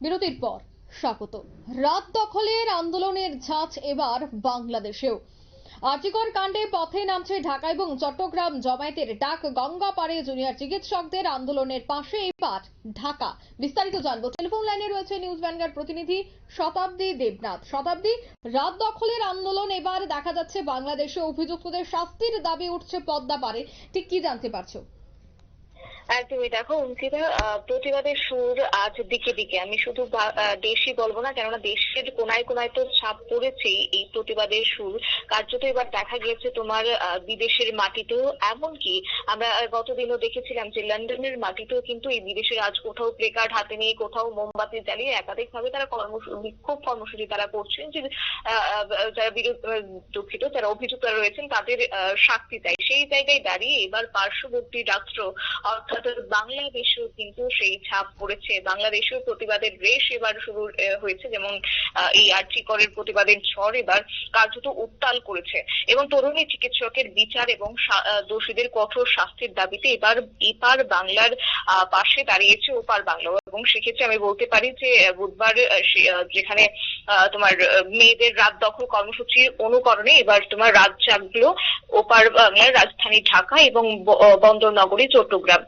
বিরতির পর স্বাগত। রাত দখলের আন্দোলনের ঝাঁচ এবার বাংলাদেশেও। আর্জিকর কাণ্ডে পথে নামছে ঢাকা এবং চট্টগ্রাম জমায়েতের ডাক গঙ্গা পাড়ে জুনিয়র চিকিৎসকদের আন্দোলনের পাশে এবার ঢাকা। বিস্তারিত জানব। টেলিফোন লাইনে রয়েছে নিউজ ভ্যানগার্ড প্রতিনিধি শতাব্দী দেবনাথ। শতাব্দী, রাত দখলের আন্দোলন এবার দেখা যাচ্ছে বাংলাদেশে। অভিযুক্তদের শাস্তির দাবি উঠছে পদ্মা পারে ঠিক কি জানতে পারছ? একদমই দেখো, অঙ্কিতা প্রতিবাদের সুর আজ দিকে দিকে। আমি শুধু দেশই বলব না, কেননা দেশের কোনায় কোনায় তো ছাপ পড়েছেই এই প্রতিবাদের সুর। কার্যত এবার দেখা গিয়েছে তোমার বিদেশের মাটিতেও। এমনকি আমরা গতদিনও দেখেছিলাম যে লন্ডনের মাটিতেও কিন্তু এই বিদেশের আজ কোথাও প্লেকার্ড হাতে নিয়ে, কোথাও মোমবাতি জ্বালিয়ে একাধিক ভাবে তারা বিক্ষোভ কর্মসূচি তারা করছেন যে যারা দুঃখিত, যারা অভিযুক্তরা রয়েছেন তাদের শাস্তি চাই। সেই জায়গায় দাঁড়িয়ে এবার পার্শ্ববর্তী রাষ্ট্র, অর্থাৎ বাংলাদেশেও কিন্তু সেই ছাপ পড়েছে। বাংলাদেশেও প্রতিবাদের রেশ এবার শুরু হয়েছে। যেমন এই আর্চি করের প্রতিবাদের ঝড় এবার কার্যত উত্তাল করেছে। এবং তরুণী চিকিৎসকের বিচার এবং দোষীদের কঠোর শাস্তির দাবিতে এবার, এপার বাংলার পাশে দাঁড়িয়েছে ওপার বাংলা। এবং সেক্ষেত্রে আমি বলতে পারি যে বুধবার যেখানে তোমার মেয়েদের রাত দখল কর্মসূচির অনুকরণে এবার তোমার রাত জাগলো ওপার বাংলার রাজধানী ঢাকা এবং বন্দর নগরী চট্টগ্রাম।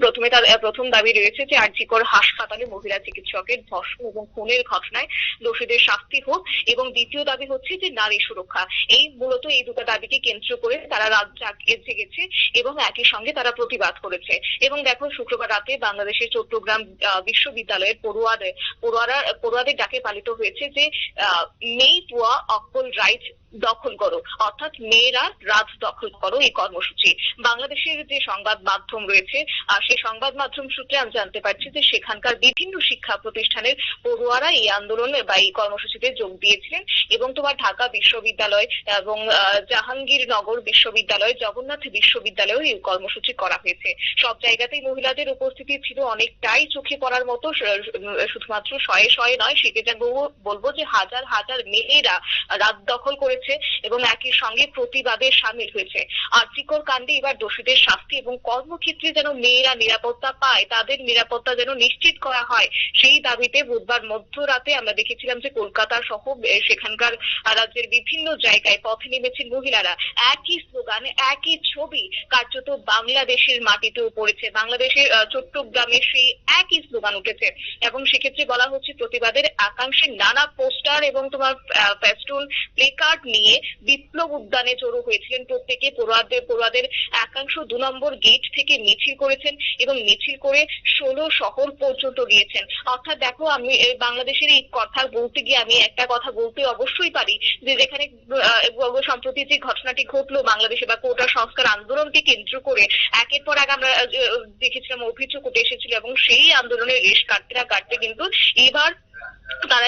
প্রথমে তার প্রথম দাবি রয়েছে যে আরজিকর হাসপাতালে মহিলা চিকিৎসকের ধর্ষণ এবং খুনের ঘটনায় দোষীদের শাস্তি হোক এবং দ্বিতীয় দাবি হচ্ছে যে নারী সুরক্ষা। এই মূলত এই দুটো দাবিকে কেন্দ্র করে তারা রাত জেগেছে এবং একই সঙ্গে তারা প্রতিবাদ করেছে। এবং দেখো, শুক্রবার রাতে বাংলাদেশের চট্টগ্রাম বিশ্ববিদ্যালয়ের পড়ুয়াদের, পড়ুয়ারা, পড়ুয়াদের ডাকে পালিত হয়েছে যে মেই পুয়া অক্কল রাইট দখল করো। অর্থাৎ মেয়েরা রাত দখল করো এই কর্মসূচি। বাংলাদেশের যে সংবাদ মাধ্যম রয়েছে আহ, সেই সংবাদ মাধ্যম সূত্রে আমি জানতে পারছি যে সেখানকার বিভিন্ন শিক্ষা প্রতিষ্ঠানের পড়ুয়ারা এই আন্দোলনে বা এই কর্মসূচিতে যোগ দিয়েছিলেন এবং তোমার ঢাকা বিশ্ববিদ্যালয় এবং জাহাঙ্গীরনগর বিশ্ববিদ্যালয় জগন্নাথ বিশ্ববিদ্যালয়েও এই কর্মসূচি করা হয়েছে। সব জায়গাতেই মহিলাদের উপস্থিতি ছিল অনেকটাই চোখে পড়ার মতো শুধুমাত্র শয়ে শয়ে নয় বলবো- বলব যে হাজার হাজার মেয়েরা রাত দখল করেছে। এবং একই সঙ্গে প্রতিবাদে সামিল হয়েছে। আর্থিকর কাণ্ডে এবার দোষীদের শাস্তি এবং কর্মক্ষেত্রে যেন মেয়েরা নিরাপত্তা পায়, তাদের নিরাপত্তা যেন নিশ্চিত করা হয়, সেই দাবিতে বুধবার মধ্যরাতে আমরা দেখেছিলাম যে কলকাতা সহ সেখানকার রাজ্যের বিভিন্ন জায়গায় পথে নেমেছেন মহিলারা। একই স্লোগান একই ছবি কার্যত বাংলাদেশের মাটিতেও পড়েছে। বাংলাদেশের চট্টগ্রামে সেই একই স্লোগান উঠেছে। এবং সেক্ষেত্রে বলা হচ্ছে প্রতিবাদের একাংশে নানা পোস্টার এবং তোমার ফেস্টুন, প্লেকার্ড নিয়ে বিপ্লব উদ্যানে জড়ো হয়েছিলেন। প্রত্যেকে পড়ুয়াদের পড়ুয়াদের একাংশ দু নম্বর গেট থেকে মিছিল করেছেন এবং মিছিল করে ষোলো শহর পর্যন্ত গিয়েছেন অর্থাৎ দেখো, আমি বাংলাদেশের এই কথা বলতে গিয়ে আমি একটা কথা বলতে অবশ্যই পারি যে যেখানে সম্প্রতি যে ঘটনাটি ঘটলো বাংলাদেশে বা কোটা সংস্কার আন্দোলনকে কেন্দ্র করে একের পর এক আমরা দেখেছিলাম অভিযোগ উঠে এসেছিল এবং সেই আন্দোলনের রেশ কাটতে না কাটতে কিন্তু এবার তারা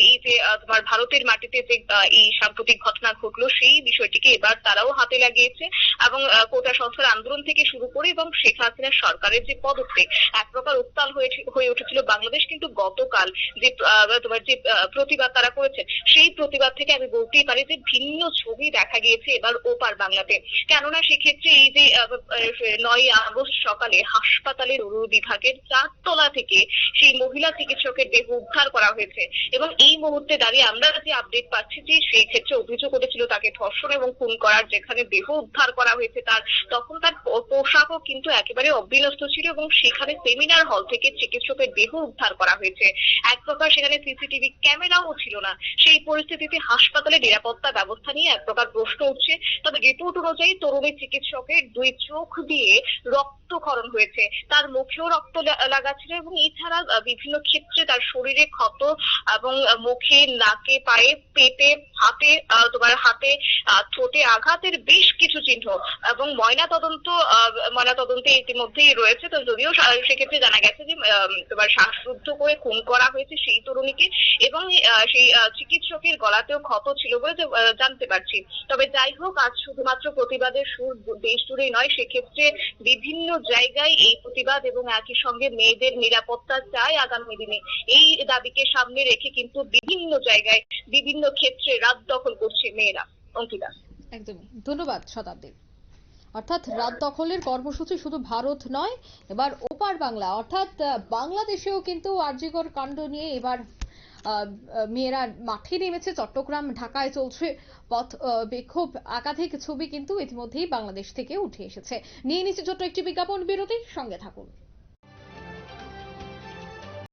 এই যে তোমার ভারতের মাটিতে যে এই সাম্প্রতিক ঘটনা ঘটলো, সেই বিষয়টিকে এবার তারাও হাতে লাগিয়েছে এবং কোটা সংস্কার আন্দোলন থেকে শুরু করে এবং শেখ হাসিনার সরকারের যে পদক্ষেপ, এক প্রকার উত্তাল হয়ে উঠেছিল বাংলাদেশ। কিন্তু গতকাল যে তোমার যে প্রতিবাদ তারা করেছে, সেই প্রতিবাদ থেকে আমি বলতেই পারি যে, ভিন্ন ছবি দেখা গিয়েছে এবার ওপার বাংলাতে। কেননা সেক্ষেত্রে এই যে নয় আগস্ট সকালে হাসপাতালের বিভাগের চারতলা থেকে সেই মহিলা চিকিৎসকের দেহ উদ্ধার করা হয়েছে এবং এই মুহূর্তে দাঁড়িয়ে আমরা যে আপডেট পাচ্ছি যে সেই ক্ষেত্রে অভিযোগ উঠেছিল তাকে ধর্ষণ এবং খুন করার যেখানে দেহ উদ্ধার করা হয়েছে তার তখন তার পোশাকও কিন্তু একেবারে অবিন্যস্ত ছিল এবং সেখানে সেমিনার হল থেকে চিকিৎসকের দেহ উদ্ধার করা হয়েছে। এক প্রকার সেখানে সিসিটিভি ক্যামেরাও ছিল না। সেই পরিস্থিতিতে হাসপাতালে নিরাপত্তা ব্যবস্থা নিয়ে এক প্রকার প্রশ্ন উঠছে। তবে রিপোর্ট অনুযায়ী তরুণী চিকিৎসকের দুই চোখ দিয়ে রক্তক্ষরণ হয়েছে। তার মুখেও রক্ত লাগা ছিল এবং এছাড়া বিভিন্ন ক্ষেত্রে তার শরীরে ক্ষত এবং আহ, মুখে, নাকে, পায়ে, পেটে, হাতে তোমার হাতে ঠোঁটে আঘাতের বেশ কিছু চিহ্ন এবং ময়না তদন্ত ময়না তদন্তে ইতিমধ্যেই রয়েছে। তো যদিও সেক্ষেত্রে জানা গেছে যে তোমার শ্বাসরুদ্ধ করে খুন করা হয়েছে সেই তরুণীকে এবং সেই চিকিৎসকের গলাতেও ক্ষত ছিল বলে জানতে পারছি। তবে যাই হোক, আজ শুধুমাত্র প্রতিবাদের সুর দেশ জুড়েই নয়, সেক্ষেত্রে বিভিন্ন জায়গায় এই প্রতিবাদ এবং একই সঙ্গে মেয়েদের নিরাপত্তা চাই আগামী দিনে। এই দাবিকে সামনে রেখে কিন্তু বিভিন্ন জায়গায় বিভিন্ন ক্ষেত্রে রাত দখল করছে মেয়েরা। অঙ্কিতা। একদমই। ধন্যবাদ শতাব্দী অর্থাৎ রাত দখলের কর্মসূচি শুধু ভারত নয়, এবার ওপার বাংলা। অর্থাৎ বাংলাদেশেও কিন্তু আরজিকর কাণ্ড নিয়ে এবার মেয়েরা মাঠে নেমেছে। চট্টগ্রাম, ঢাকায় চলছে পথ বিক্ষোভ। একাধিক ছবি কিন্তু ইতিমধ্যেই বাংলাদেশ থেকে উঠে এসেছে। নিয়ে নিচ্ছে ছোট্ট একটি বিজ্ঞাপন। বিরতি সঙ্গে থাকুন।